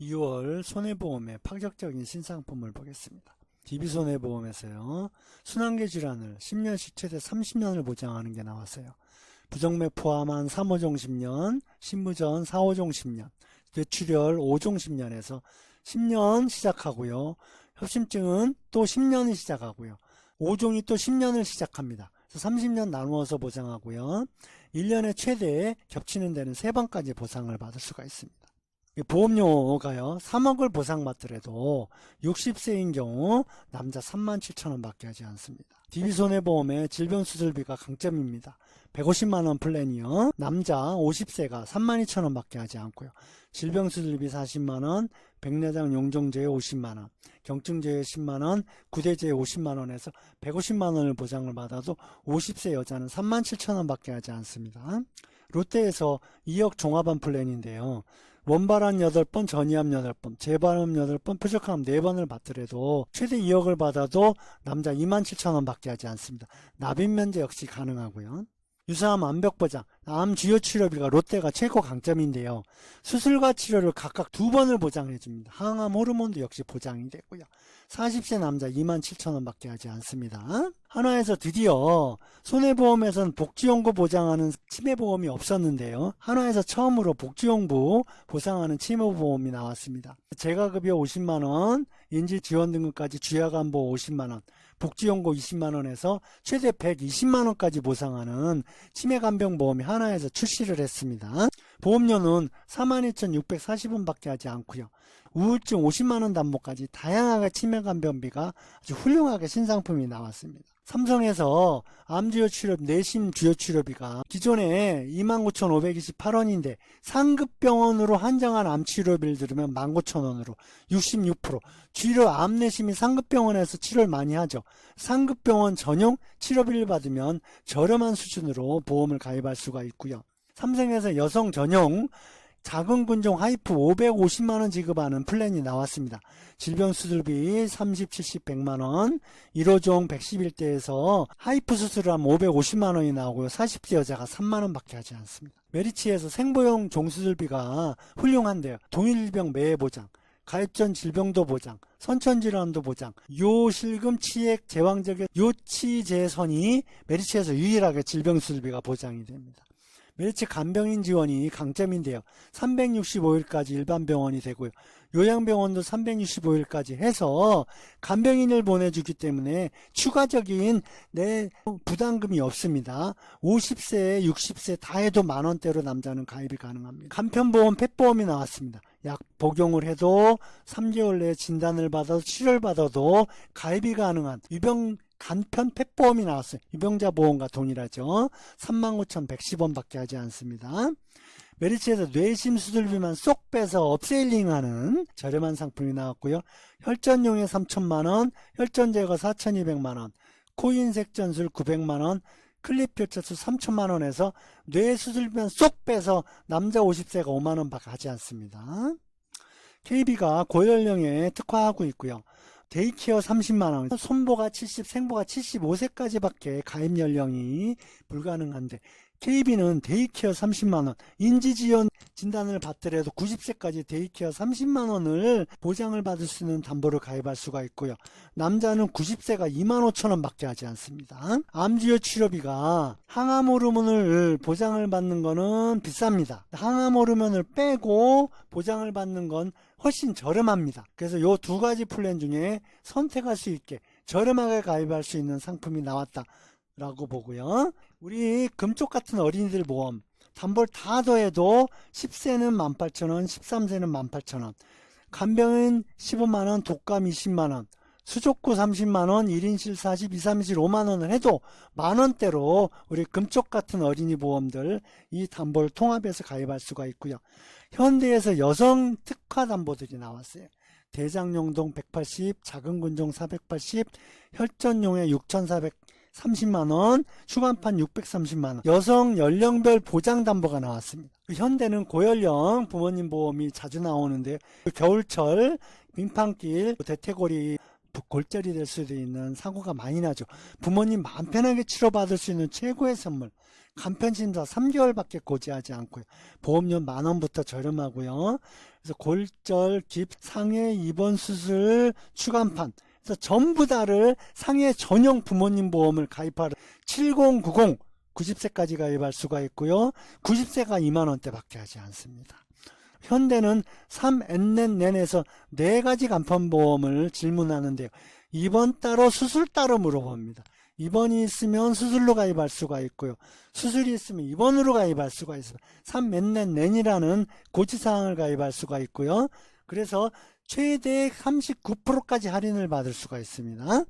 2월 손해보험의 파격적인 신상품을 보겠습니다. DB손해보험에서요. 순환계 질환을 10년씩 최대 30년을 보장하는 게 나왔어요. 부정맥 포함한 3호종 10년, 신무전 4호종 10년, 뇌출혈 5종 10년에서 10년 시작하고요. 협심증은 또 10년이 시작하고요. 5종이 또 10년을 시작합니다. 그래서 30년 나누어서 보장하고요. 1년에 최대 겹치는 데는 3번까지 보상을 받을 수가 있습니다. 이 보험료가요, 3억을 보상받더라도 60세인 경우 남자 3만 7천 원 밖에 하지 않습니다. DB손해보험의 질병수술비가 강점입니다. 150만원 플랜이요. 남자 50세가 3만 2천 원 밖에 하지 않고요. 질병수술비 40만원, 백내장 용종제에 50만원, 경증제에 10만원, 구대제에 50만원에서 150만원을 보장을 받아도 50세 여자는 3만 7천 원 밖에 하지 않습니다. 롯데에서 2억 종합암 플랜인데요. 원발암 8번, 전이암 8번, 재발암 8번, 표적암 4번을 받더라도 최대 2억을 받아도 남자 2만 7천 원 밖에 하지 않습니다. 납입 면제 역시 가능하고요. 유사암 암벽 보장, 암 주요 치료비가 롯데가 최고 강점인데요. 수술과 치료를 각각 두 번을 보장해 줍니다. 항암 호르몬도 역시 보장이 되고요. 40세 남자 2만 7천 원 밖에 하지 않습니다. 한화에서 드디어 손해보험에선 복지용구 보장하는 치매보험이 없었는데요. 한화에서 처음으로 복지용구 보상하는 치매보험이 나왔습니다. 재가급여 50만원, 인지 지원 등급까지 주야간보 50만 원, 복지용고 20만 원에서 최대 120만 원까지 보상하는 치매간병보험이 하나에서 출시를 했습니다. 보험료는 42,640원 밖에 하지 않고요. 우울증 50만 원 담보까지 다양하게 치매간병비가 아주 훌륭하게 신상품이 나왔습니다. 삼성에서 암주요 치료비, 내심 주요 치료비가 기존에 29,528원인데 상급병원으로 한정한 암 치료비를 들으면 19,000원으로 66% 주로 암 내심이 상급병원에서 치료를 많이 하죠. 상급병원 전용 치료비를 받으면 저렴한 수준으로 보험을 가입할 수가 있고요. 삼성에서 여성 전용 작은 군종 하이프 550만원 지급하는 플랜이 나왔습니다. 질병 수술비 30, 70, 100만원, 1호종 111대에서 하이프 수술을 하면 550만원이 나오고요. 40대 여자가 3만원 밖에 하지 않습니다. 메리치에서 생보용 종수술비가 훌륭한데요. 동일병 매해 보장, 가입 전 질병도 보장, 선천질환도 보장, 요실금 치액 제왕적의 요치재선이 메리치에서 유일하게 질병 수술비가 보장이 됩니다. 메리츠 간병인 지원이 강점인데요. 365일까지 일반 병원이 되고요. 요양병원도 365일까지 해서 간병인을 보내주기 때문에 추가적인 내 부담금이 없습니다. 50세, 60세 다 해도 만원대로 남자는 가입이 가능합니다. 간편보험, 펫보험이 나왔습니다. 약 복용을 해도 3개월 내에 진단을 받아도 치료를 받아도 가입이 가능한 유병 간편 펫 보험이 나왔어요. 유병자 보험과 동일하죠. 35,110원 밖에 하지 않습니다. 메리츠에서 뇌심 수술비만 쏙 빼서 업세일링하는 저렴한 상품이 나왔고요. 혈전용에 3천만원, 혈전 제거 4,200만원, 코인 색 전술 900만원, 클립 교체수 3천만원에서 뇌 수술비만 쏙 빼서 남자 50세가 5만원 밖에 하지 않습니다. KB가 고연령에 특화하고 있고요. 데이케어 30만원, 손보가 70, 생보가 75세까지밖에 가입 연령이 불가능한데 KB는 데이케어 30만원, 인지지원 진단을 받더라도 90세까지 데이케어 30만 원을 보장을 받을 수 있는 담보를 가입할 수가 있고요. 남자는 90세가 2만 5천 원 밖에 하지 않습니다. 암주요 치료비가 항암 호르몬을 보장을 받는 거는 비쌉니다. 항암 호르몬을 빼고 보장을 받는 건 훨씬 저렴합니다. 그래서 요 두 가지 플랜 중에 선택할 수 있게 저렴하게 가입할 수 있는 상품이 나왔다. 라고 보고요. 우리 금쪽 같은 어린이들 보험 담보를 다 더해도 10세는 18,000원, 13세는 18,000원, 간병은 15만원, 독감 20만원, 수족구 30만원, 1인실 40, 2, 3인실 5만원을 해도 만원대로 우리 금쪽 같은 어린이 보험들 이 담보를 통합해서 가입할 수가 있고요. 현대에서 여성 특화 담보들이 나왔어요. 대장용동 180, 작은 군종 480, 혈전용에 6,400 30만원, 휴관판 630만원, 여성 연령별 보장담보가 나왔습니다. 그 현대는 고연령 부모님 보험이 자주 나오는데 겨울철 빙판길 대퇴골이 골절이 될 수도 있는 사고가 많이 나죠. 부모님 마음 편하게 치료받을 수 있는 최고의 선물. 간편심사 3개월밖에 고지하지 않고요. 보험료 만 원부터 저렴하고요. 그래서 골절, 깁, 상해 입원 수술, 추간판. 그래서 전부 다를 상해 전용 부모님 보험을 가입하는 7090 90세까지 가입할 수가 있고요. 90세가 2만 원대 밖에 하지 않습니다. 현대는 3N넷넷에서 네 가지 간편보험을 질문하는데요. 입원 따로 수술 따로 물어봅니다. 입원이 있으면 수술로 가입할 수가 있고요. 수술이 있으면 입원으로 가입할 수가 있습니다. 3N넷넷이라는 고지사항을 가입할 수가 있고요. 그래서 최대 39%까지 할인을 받을 수가 있습니다.